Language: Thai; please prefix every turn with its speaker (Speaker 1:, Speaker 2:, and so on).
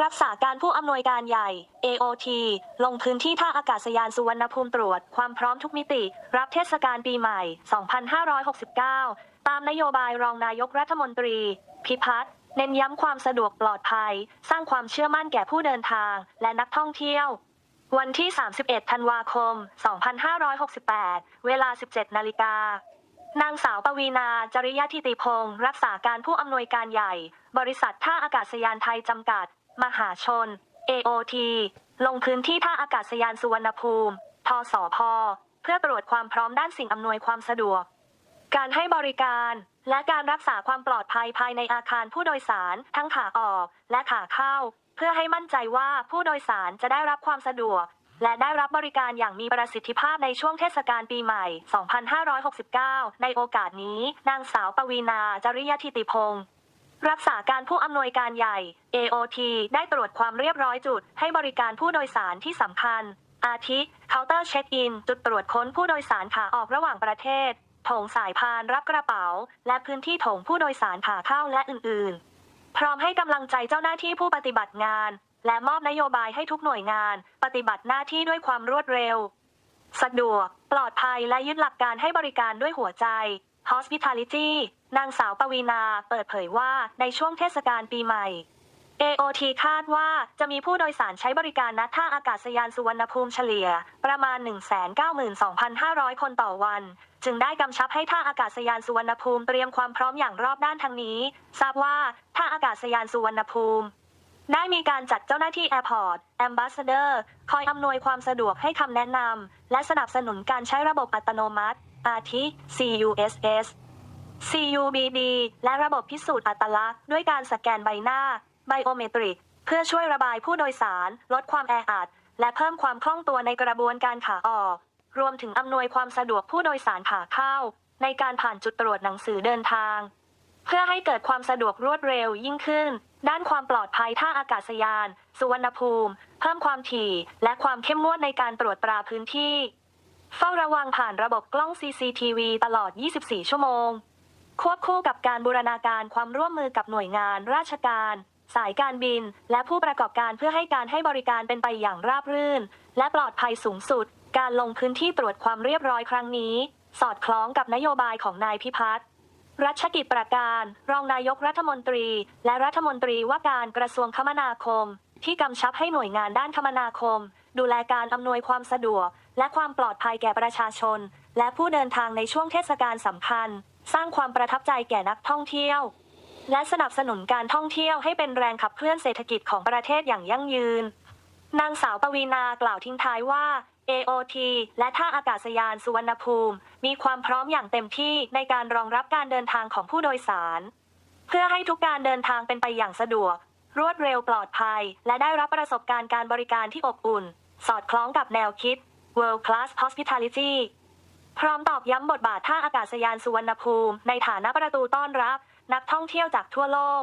Speaker 1: รักษาการผู้อำนวยการใหญ่ AOT ลงพื้นที่ท่าอากาศยานสุวรรณภูมิตรวจ ความพร้อมทุกมิติ รับเทศกาลปีใหม่ 2569 ตามนโยบายรองนายกรัฐมนตรี พิพัฒน์เน้นย้ำความสะดวกปลอดภัย สร้างความเชื่อมั่นแก่ผู้เดินทาง และนักท่องเที่ยว วันที่ 31 ธันวาคม 2568 เวลา 17 นาฬิกานางสาวปวีนาจริยทิติพงศ์รักษาการผู้อำนวยการใหญ่ บริษัทท่าอากาศยานไทยจำกัด มหาชน AOT ลงพื้นที่ท่าอากาศยานสุวรรณภูมิ ทสพ เพื่อตรวจความพร้อมด้านสิ่งอำนวยความสะดวก การให้บริการ และการรักษาความปลอดภัยภายในอาคารผู้โดยสาร ทั้งขาออกและขาเข้า เพื่อให้มั่นใจว่าผู้โดยสารจะได้รับความสะดวก และได้รับบริการอย่างมีประสิทธิภาพในช่วงเทศกาลปีใหม่ 2569 ในโอกาสนี้ นางสาวปวีนาจริยทิติพงศ์ รักษาการผู้อำนวยการใหญ่ AOT ได้ตรวจความเรียบร้อยจุด ให้บริการผู้โดยสารที่สำคัญ อาทิ เคาน์เตอร์เช็คอิน จุดตรวจค้นผู้โดยสารขาออกระหว่างประเทศ โถงสายพานรับกระเป๋า และพื้นที่โถงผู้โดยสารขาเข้าและอื่น ๆ พร้อมให้กำลังใจเจ้าหน้าที่ผู้ปฏิบัติงาน และมอบนโยบายให้ทุกหน่วยงาน ปฏิบัติหน้าที่ด้วยความรวดเร็ว สะดวก ปลอดภัยและยึดหลักการให้บริการด้วยหัวใจ Hospitality นางสาวปวีนาเปิดเผยว่าในช่วงเทศกาลปีใหม่ AOT คาดว่าจะมีผู้โดยสารใช้บริการณท่าอากาศยานสุวรรณภูมิเฉลี่ย ประมาณ 192,500 คนต่อวัน จึงได้กำชับให้ท่าอากาศยานสุวรรณภูมิเตรียมความพร้อมอย่างรอบด้านทั้งนี้ ทราบว่าท่าอากาศยานสุวรรณภูมิ ได้มีการจัดเจ้าหน้าที่ Airport Ambassador คอยอำนวยความสะดวกให้คำแนะนำและสนับสนุนการใช้ระบบอัตโนมัติ อาทิ CUSS CUBD และระบบพิสูจน์อัตลักษณ์ด้วยการสแกนใบหน้า ไบโอเมตริก เพื่อช่วยระบายผู้โดยสาร ลดความแออัด และเพิ่มความคล่องตัวในกระบวนการขาออก รวมถึงอำนวยความสะดวกผู้โดยสารขาเข้า ในการผ่านจุดตรวจหนังสือเดินทาง เพื่อให้เกิดความสะดวกรวดเร็วยิ่งขึ้น ด้านความปลอดภัยท่าอากาศยาน สุวรรณภูมิ เพิ่มความถี่ และความเข้มงวดในการตรวจตราพื้นที่ เฝ้าระวังผ่านระบบกล้อง CCTV ตลอด 24 ชั่วโมง ควบคู่กับการบูรณาการความร่วมมือกับหน่วยงาน ราชการ สายการบิน และผู้ประกอบการเพื่อให้การให้บริการเป็นไปอย่างราบรื่น และปลอดภัยสูงสุด การลงพื้นที่ตรวจความเรียบร้อยครั้งนี้ สอดคล้องกับนโยบายของนายพิพัฒน์รัชกิจประการ รองนายกรัฐมนตรี และรัฐมนตรีว่าการกระทรวงคมนาคม ที่กำชับให้หน่วยงานด้านคมนาคม ดูแลการอำนวยความสะดวก และความปลอดภัยแก่ประชาชน และผู้เดินทางในช่วงเทศกาลสำคัญ สร้างความประทับใจแก่นักท่องเที่ยว และสนับสนุนการท่องเที่ยวให้เป็นแรงขับเคลื่อนเศรษฐกิจของประเทศอย่างยั่งยืน นางสาวปวีนากล่าวทิ้งท้ายว่า AOT และท่าอากาศยานสุวรรณภูมิ มีความพร้อมอย่างเต็มที่ในการรองรับการเดินทางของผู้โดยสาร เพื่อให้ทุกการเดินทางเป็นไปอย่างสะดวก รวดเร็วปลอดภัย และได้รับประสบการณ์การบริการที่อบอุ่น สอดคล้องกับแนวคิด World Class Hospitality พร้อมตอบย้ำบทบาทท่าอากาศยานสุวรรณภูมิ ในฐานะประตูต้อนรับ นักท่องเที่ยวจากทั่วโลก